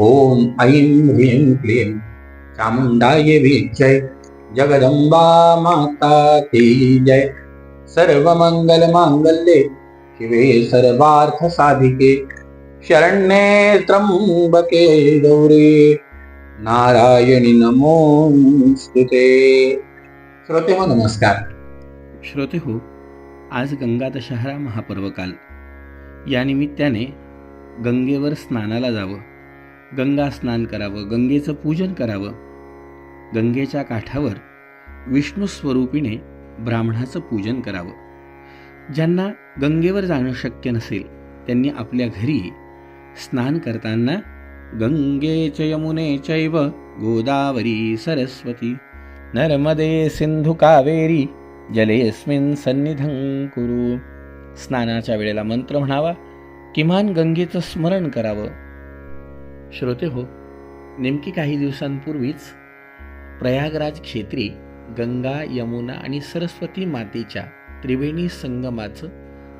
ओम ऐं ह्रीं क्लीं। चामुण्डाय विजय जगदंबा माता की जय। सर्वमंगल मांगल्ये शिवे सर्वार्थ साधिके शरण्ये त्र्यंबके गौरी। नारायणी नमोस्तुते श्रोते हो नमस्कार। श्रोते हो आज गंगा दशहरा महापर्वकाल. या निमित्ताने गंगेवर स्नानाला जावं. गंगा स्नान करावं गंगेचं पूजन करावं. गंगेच्या काठावर विष्णू स्वरूपीने ब्राह्मणाचं पूजन करावं. ज्यांना गंगेवर जाणं शक्य नसेल त्यांनी आपल्या घरी स्नान करताना गंगेच यमुने चैव गोदावरी सरस्वती नर्मदे सिंधू कावेरी जलेस्मिन सन्निधं कुरु. स्नानाच्या वेळेला मंत्र म्हणावा किमान गंगेचं स्मरण करावं. श्रोते हो नेमकी काही दिवसांपूर्वीच प्रयागराज क्षेत्री गंगा यमुना आणि सरस्वती मातेच्या त्रिवेणी संगमाचं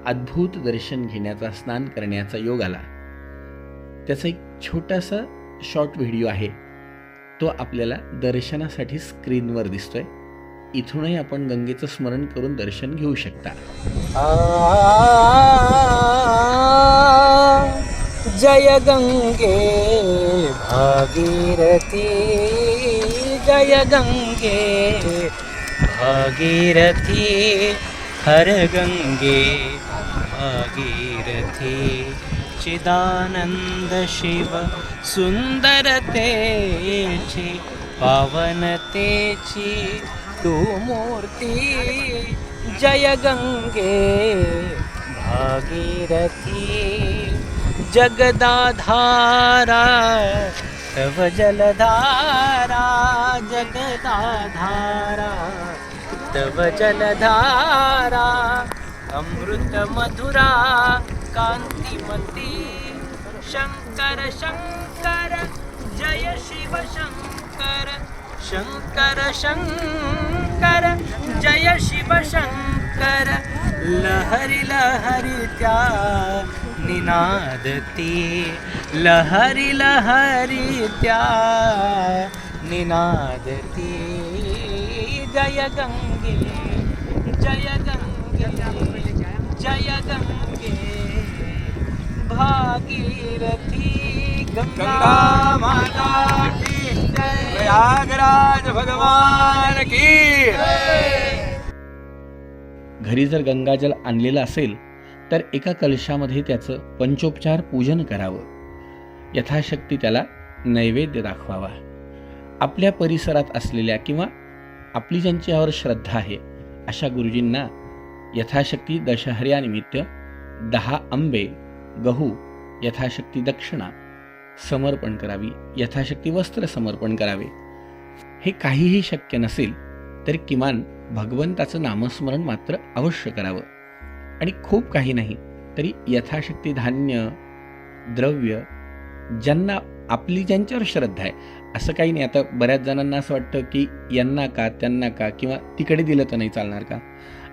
अद्भुत दर्शन घेण्याचा स्नान करण्याचा योग आला त्याचा एक छोटासा शॉर्ट व्हिडिओ आहे तो आपल्याला दर्शनासाठी स्क्रीनवर दिसतोय इथूनही आपण गंगेचं स्मरण करून दर्शन घेऊ शकता जय गंगे भागीरथी जय गंगे भागीरथी हर गंगे भागीरथी। चिदानंद शिव सुंदरतेची पावनतेची तू मूर्ती। जय गंगे भागीरथी। जगदाधारा तव जलधारा जगदाधारा तव जलधारा अमृत मधुरा कांतिमती शंकर शंकर जय शिव शंकर शंकर शंकर जय शिव शंकर लहरी लहरी त्या निनादती? लहरी लहरी त्या निनादती? जय गंगे जय गंगे जय गंगे। भागीरथी गंगा माता की जय। प्रयागराज भगवान की। घरी जर गंगाजल आणलेलं असेल तर एका कलशामध्ये त्याचं पंचोपचार पूजन करावं. यथाशक्ती त्याला नैवेद्य दाखवावा. आपल्या परिसरात असलेल्या किंवा आपली ज्यांच्यावर श्रद्धा आहे अशा गुरुजींना यथाशक्ती दशहर्यानिमित्त दहा आंबे गहू यथाशक्ती दक्षिणा समर्पण करावी यथाशक्ती वस्त्र समर्पण करावे. हे काहीही शक्य नसेल तर किमान भगवंताचं नामस्मरण मात्र अवश्य करावं. आणि खूप काही नाही तरी यथाशक्ती धान्य द्रव्य ज्यांना आपली ज्यांच्यावर श्रद्धा आहे असं काही नाही. आता बऱ्याच जणांना असं वाटतं की यांना का त्यांना का किंवा तिकडे दिलं तर नाही चालणार का?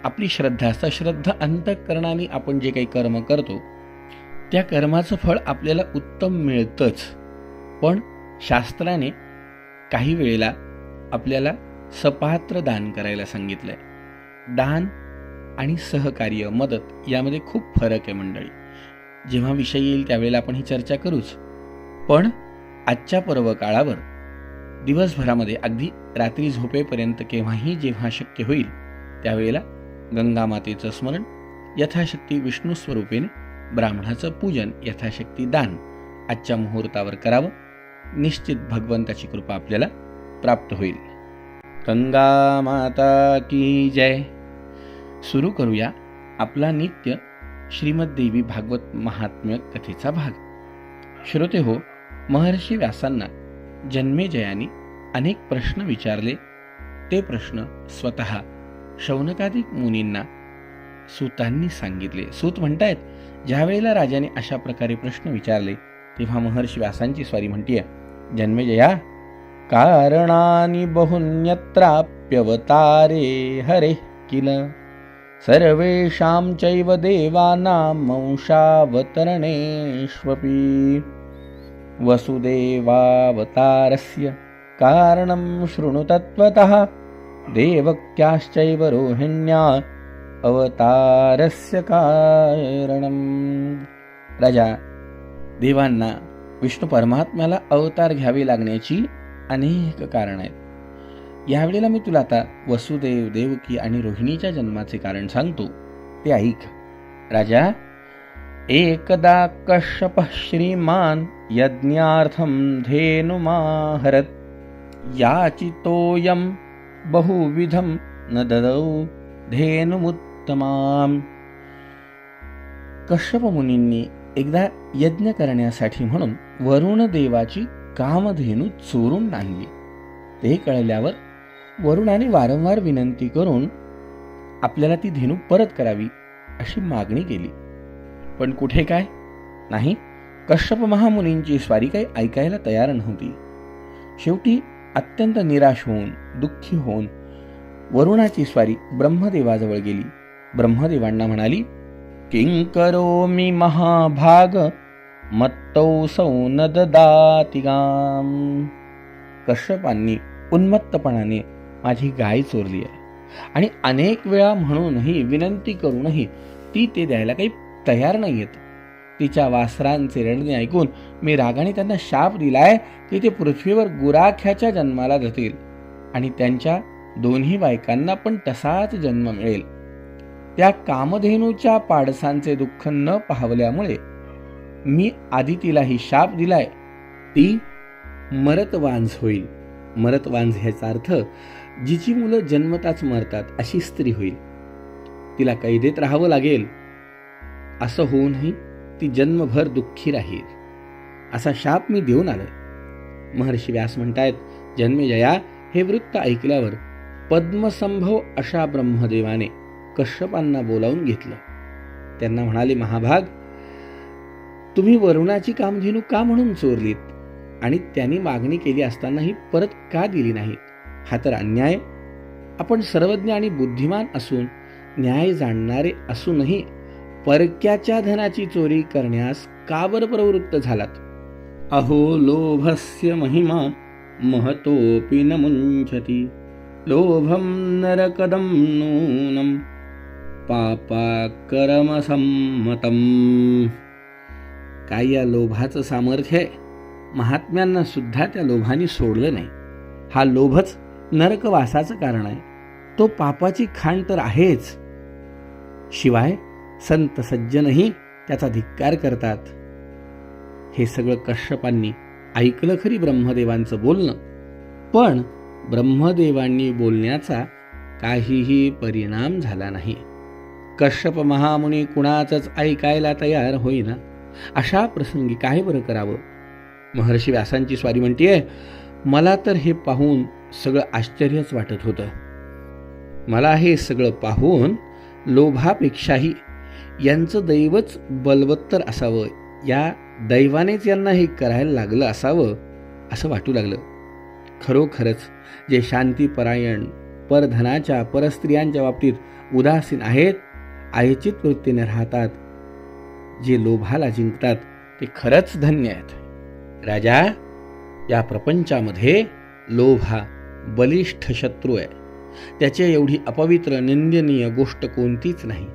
आपली श्रद्धा असतं. श्रद्धा अंतःकरणाने आपण जे काही कर्म करतो त्या कर्माचं फळ आपल्याला उत्तम मिळतंच. पण शास्त्राने काही वेळेला आपल्याला सपात्र दान करायला सांगितलंय. दान आणि सहकार्य मदत यामध्ये खूप फरक आहे मंडळी. जेव्हा विषय येईल त्यावेळेला आपण ही चर्चा करूच. पण आजच्या पर्व काळावर दिवसभरामध्ये अगदी रात्री झोपेपर्यंत केव्हाही जेव्हा शक्य होईल त्यावेळेला गंगामातेचं स्मरण यथाशक्ती विष्णू स्वरूपेने ब्राह्मणाचं पूजन यथाशक्ती दान आजच्या मुहूर्तावर करावं. निश्चित भगवंताची कृपा आपल्याला प्राप्त होईल. गंगा माता की जय. सुरू करूया आपला नित्य श्रीमद्देवी भागवत महात्म्य कथेचा भाग. श्रोते हो महर्षी व्यासांना जन्मेजयानी अनेक प्रश्न विचारले. ते प्रश्न स्वतः शौनकाधिक मुनींना सूतांनी सांगितले. सूत म्हणतायत ज्या वेळेला राजाने अशा प्रकारे प्रश्न विचारले तेव्हा महर्षी व्यासांची स्वारी म्हणतीय जन्मेजया कारणानि बहुन्यत्राप्यवतारे हरे किल? सर्वेषां चैव देवानां अंशावतरणेष्वपि वसुदेवावतारस्य कारणं शृणु तत्त्वतः देवक्याश्चैव रोहिण्या अवतारस्य कारणं राजा देवांना विष्णू परमात्म्याला अवतार घ्यावे लागण्याची अनेक कारण आहेत. यावेळेला मी तुला आता वसुदेव देवकी आणि रोहिणीच्या जन्माचे कारण सांगतो. ते ऐक. राजा एकदा कश्यप श्रीमान यज्ञार्थम धेनुमाहरत याचितोयम बहुविधम न ददौ धेनुमुत्तमाम. कश्यप मुनींनी एकदा यज्ञ करण्यासाठी म्हणून वरुण देवाची कामधेनू चोरून आणली. ते कळल्यावर वरुणाने वारंवार विनंती करून आपल्याला ती धेनू परत करावी अशी मागणी केली. पण कुठे काय? नाही कश्यप महामुनींची स्वारी काही ऐकायला तयार नव्हती. शेवटी अत्यंत निराश होऊन दुःखी होऊन वरुणाची स्वारी ब्रह्मदेवाजवळ गेली. ब्रह्मदेवांना म्हणाली किंकरो मी महाभाग? मत्तौ न ददातिगाम कश्यपांनी उन्मत्तपणाने माझी गाय चोरली आहे. आणि अनेक वेळा म्हणूनही विनंती करूनही ती ते द्यायला काही तयार नाही येत तिच्या वासरांचे रडणे ऐकून मी रागाने त्यांना शाप दिलाय की ते पृथ्वीवर गुराख्याच्या जन्माला जातील. आणि त्यांच्या दोन्ही बायकांना पण तसाच जन्म मिळेल. त्या कामधेनूच्या पाडसांचे दुःख न पाहवल्यामुळे मी आधी तिलाही शाप दिलाय. ती मरतवांझ होईल. मरतवांझ ह्याचा अर्थ जिची मुलं जन्मताच मरतात अशी स्त्री होईल. तिला कैदेत राहावं लागेल. असं होऊनही ती जन्मभर दुःखी राहील. असा शाप मी देऊन आलोय. महर्षी व्यास म्हणतायत जन्मेजया हे वृत्त ऐकल्यावर पद्मसंभव अशा ब्रह्मदेवाने कश्यपांना बोलावून घेतलं. त्यांना म्हणाले महाभाग तुम्ही वरुणाची कामधेनू का म्हणून चोरलीत? आणि त्यांनी मागणी केली असतानाही परत का दिली नाही? हा तर अन्याय. आपण सर्वज्ञ आणि बुद्धिमान असून न्याय जाणणारे असूनही परक्याच्या धनाची चोरी करण्यास का बरं प्रवृत्त झालात? अहो लोभस्य महिमा महतोपि न मुञ्चति लोभं नरकदं नूनं। पापाकरमसम्मतम् काय या लोभाचं सामर्थ्य आहे. महात्म्यांना सुद्धा त्या लोभाने सोडलं नाही. हा लोभच नरकवासाचं कारण आहे. तो पापाची खाण तर आहेच. शिवाय संत सज्जनही त्याचा धिक्कार करतात. हे सगळं कश्यपांनी ऐकलं खरी ब्रह्मदेवांचं बोलणं. पण ब्रह्मदेवांनी बोलण्याचा काहीही परिणाम झाला नाही. कश्यप महामुनी कुणाचंच ऐकायला तयार होईना. अशा प्रसंगी काय बरं करावं? महर्षी व्यासांची स्वारी म्हणतीये मला तर हे पाहून सगळं आश्चर्यच वाटत होतं. मला हे सगळं पाहून लोभापेक्षाही यांचं दैवच बलवत्तर असावं. या दैवानेच यांना हे करायला लागलं असावं असं वाटू लागलं. खरोखरच जे शांतीपरायण परधनाच्या परस्त्रियांच्या बाबतीत उदासीन आहेत आयचित वृत्तीने राहतात जे लोभाला जिंकतात ते खरंच धन्य आहेत. राजा या प्रपंचामध्ये लोभ हा बलिष्ठ शत्रू आहे. त्याचे एवढी अपवित्र निंदनीय गोष्ट कोणतीच नाही.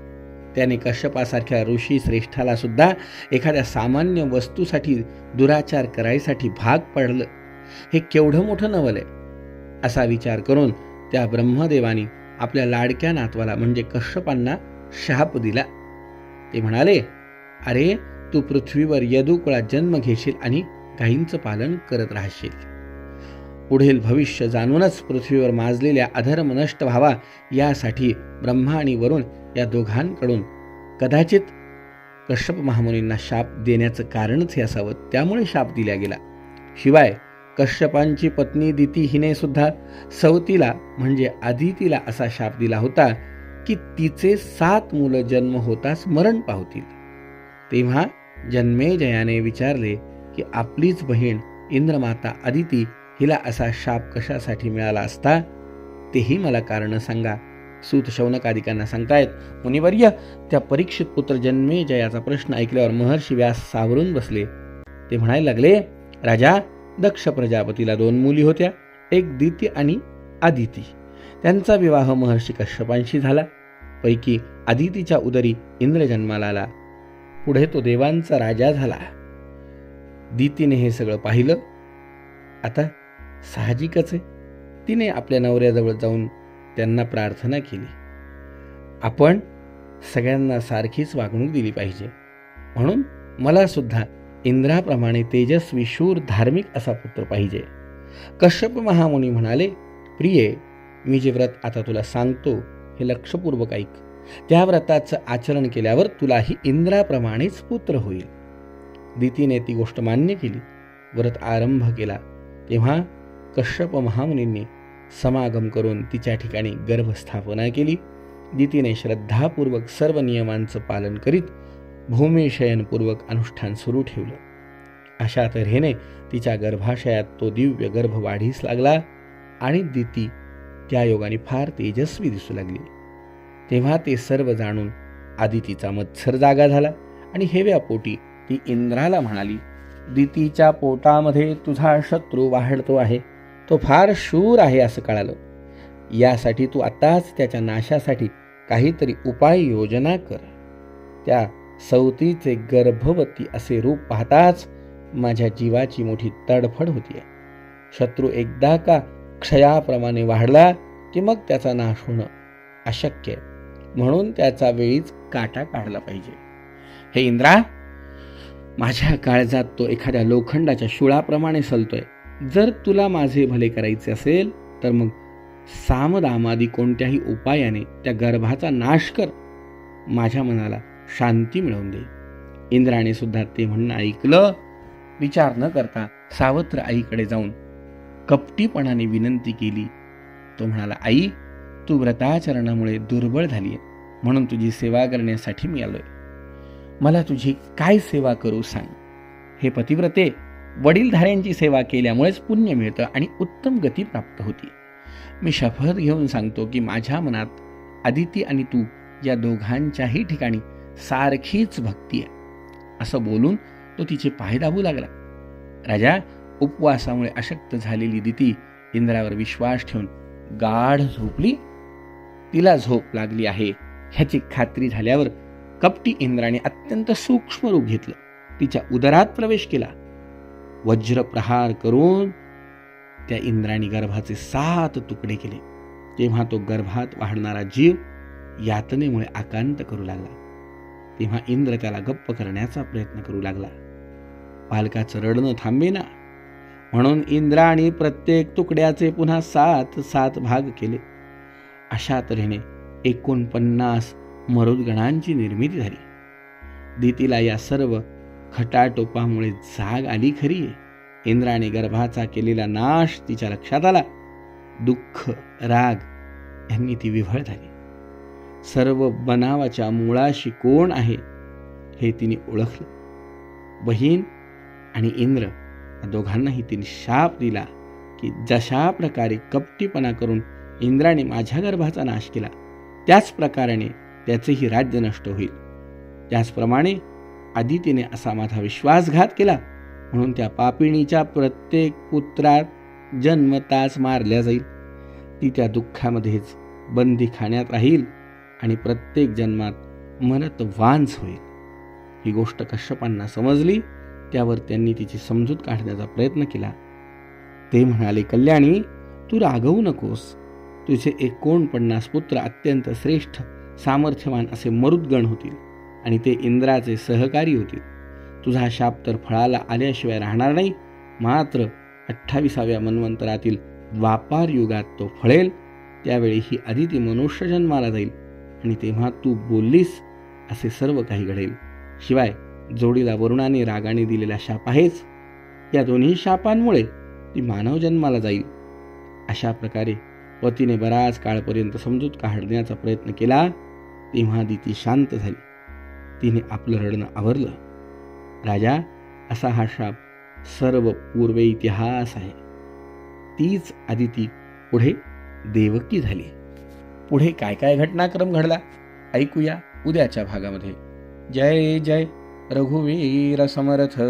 त्याने कश्यपासारख्या ऋषी श्रेष्ठाला सुद्धा एखाद्या सामान्य वस्तूसाठी दुराचार करायसाठी भाग पडलं. हे केवढं मोठं नवल आहे? असा विचार करून त्या ब्रह्मदेवानी आपल्या लाडक्या नातवाला म्हणजे कश्यपांना शाप दिला. ते म्हणाले अरे तू पृथ्वीवर यदुकुळात जन्म घेशील आणि गायींचं पालन करत राहशील. पुढील भविष्य जाणूनच पृथ्वीवर माजलेल्या अधर्म नष्ट व्हावा यासाठी ब्रह्मा आणि वरुण या दोघांकडून कदाचित कश्यप महामुनींना शाप देण्याचं कारणच हे असावं त्यामुळे शाप दिला गेला. शिवाय कश्यपांची पत्नी दिती हिने सुद्धा सवतीला म्हणजे आदितीला असा शाप दिला होता की तिचे सात मुलं जन्म होताच मरण पावतील. तेव्हा जन्मेजयाने विचारले की आपलीच बहीण इंद्रमाता आदिती हिला असा शाप कशासाठी मिळाला असता? तेही मला कारण सांगा. सूत शौनकादिकांना सांगतायत मुनिवर्य त्या परीक्षित पुत्र जन्मेजयाचा प्रश्न ऐकल्यावर महर्षी व्यास सावरून बसले. ते म्हणायला लागले राजा दक्ष प्रजापतीला दोन मुली होत्या एक दिती आणि आदिती. त्यांचा विवाह महर्षी कश्यपांशी झाला. पैकी आदितीच्या उदरी इंद्रजन्माला आला. पुढे तो देवांचा राजा झाला. दितीने हे सगळं पाहिलं. आता साहजिकच आहे. तिने आपल्या नवऱ्याजवळ जाऊन त्यांना प्रार्थना केली. आपण सगळ्यांना सारखीच वागणूक दिली पाहिजे. म्हणून मला सुद्धा इंद्राप्रमाणे तेजस्वी शूर धार्मिक असा पुत्र पाहिजे. कश्यप महामुनी म्हणाले प्रिये मी जे व्रत आता तुला सांगतो हे लक्षपूर्वक ऐक. त्या व्रताचं आचरण केल्यावर तुलाही इंद्राप्रमाणेच पुत्र होईल. दितीने ती गोष्ट मान्य केली. व्रत आरंभ केला. तेव्हा कश्यप महामुनींनी समागम करून तिच्या ठिकाणी गर्भस्थापना केली. दितीने श्रद्धापूर्वक सर्व नियमांचं पालन करीत भूमिशयनपूर्वक अनुष्ठान सुरू ठेवलं. अशा तऱ्हेने तिच्या गर्भाशयात तो दिव्य गर्भ वाढीस लागला आणि दिती त्या योगाने फार तेजस्वी दिसू लागली. तेव्हा ते सर्व जाणून आदितीचा मत्सर जागा झाला आणि हेव्यापोटी ती इंद्राला म्हणाली दितीच्या पोटामध्ये तुझा शत्रू वाढतो आहे. तो फार शूर आहे असं कळालं. यासाठी तू आताच त्याच्या नाशासाठी काहीतरी उपाय योजना कर. त्या सवतीचे गर्भवती असे रूप पाहताच माझ्या जीवाची मोठी तडफड होतीये. शत्रू एकदा का क्षयाप्रमाणे वाढला की मग त्याचा नाश होणं अशक्य आहे. म्हणून त्याचा वेळीच काटा काढला पाहिजे. हे इंद्रा माझ्या काळजात तो एखाद्या लोखंडाच्या शुळाप्रमाणे सलतोय. जर तुला माझे भले करायचे असेल तर मग सामदामादी कोणत्याही उपायाने त्या गर्भाचा नाश कर. माझ्या मनाला शांती मिळवून दे. इंद्राने सुद्धा ते म्हणणं ऐकलं. विचार न करता सावत्र आईकडे जाऊन कपटीपणाने विनंती केली. तो म्हणाला आई तू व्रताचरणामुळे दुर्बळ झाली म्हणून तुझी सेवा करण्यासाठी मी आलोय. मला तुझी काय सेवा करू सांग. हे पतिव्रते वडीलधाऱ्यांची सेवा केल्यामुळेच पुण्य मिळतं आणि उत्तम गती प्राप्त होती. मी शपथ घेऊन सांगतो की माझ्या मनात आदिती आणि तू या दोघांच्याही ठिकाणी सारखीच भक्ती आहे. असं बोलून तो तिचे पाय दाबू लागला. राजा उपवासामुळे अशक्त झालेली दिती इंद्रावर विश्वास ठेवून गाढ झोपली तिला झोप लागली आहे. ह्याची खात्री झाल्यावर कपटी इंद्राने अत्यंत सूक्ष्म रूप घेतलं. तिच्या उदरात प्रवेश केला. वज्र प्रहार करून त्या इंद्राणी गर्भाचे सात तुकडे केले. तेव्हा तो गर्भात वाढणारा जीव यातनेमुळे आकांत करू लागला. तेव्हा इंद्र त्याला गप्प करण्याचा प्रयत्न करू लागला. बालकाचं रडणं थांबेना म्हणून इंद्राने प्रत्येक तुकड्याचे पुन्हा सात सात भाग केले. अशा तऱ्हेने एकोणपन्नास मरुदगणांची निर्मिती झाली. दितीला या सर्व खटाटोपामुळे जाग आली खरी आहे. इंद्राने गर्भाचा केलेला नाश तिच्या लक्षात आला. दुःख राग यांनी ती विव्हळ झाली. सर्व बनावाच्या मुळाशी कोण आहे हे तिने ओळखलं. बहीण आणि इंद्र या दोघांनाही तिने शाप दिला की जशा प्रकारे कपटीपणा करून इंद्राने माझ्या गर्भाचा नाश केला. त्याच प्रकाराने त्याचेही राज्य नष्ट होईल. त्याचप्रमाणे आदितीने असा माझा विश्वासघात केला. म्हणून त्या पापिणीच्या प्रत्येक पुत्रात जन्मताच मारल्या जाईल. ती त्या दुःखामध्येच बंदी खाण्यात राहील आणि प्रत्येक जन्मात मनत वांझ होईल. ही गोष्ट कश्यपांना समजली त्यावर त्यांनी तिची समजूत काढण्याचा प्रयत्न केला. ते म्हणाले कल्याणी तू रागवू नकोस. तुझे एकोणपन्नास पुत्र अत्यंत श्रेष्ठ सामर्थ्यवान असे मरुद्गण होतील आणि ते इंद्राचे सहकारी होतील. तुझा शाप तर फळाला आल्याशिवाय राहणार नाही मात्र अठ्ठावीसाव्या मन्वंतरातील द्वापार युगात तो फळेल त्यावेळी ही आदिती मनुष्य जन्माला जाईल आणि तेव्हा तू बोललीस असे सर्व काही घडेल. शिवाय जोडीला वरुणाने रागाने दिलेला शाप आहेच. या दोन्ही शापांमुळे ती मानव जन्माला जाईल. अशा प्रकारे पतीने बराच काळपर्यंत समजूत काढण्याचा प्रयत्न केला तेव्हा दिती शांत झाली. तिने आपलं रडणं आवरलं. राजा असा हा शाप सर्व पूर्व इतिहास आहे. तीच आदिती पुढे देवकी झाली. पुढे काय काय घटनाक्रम घडला? ऐकूया उद्याच्या भागामध्ये. जय जय. रघुवीर समर्थ.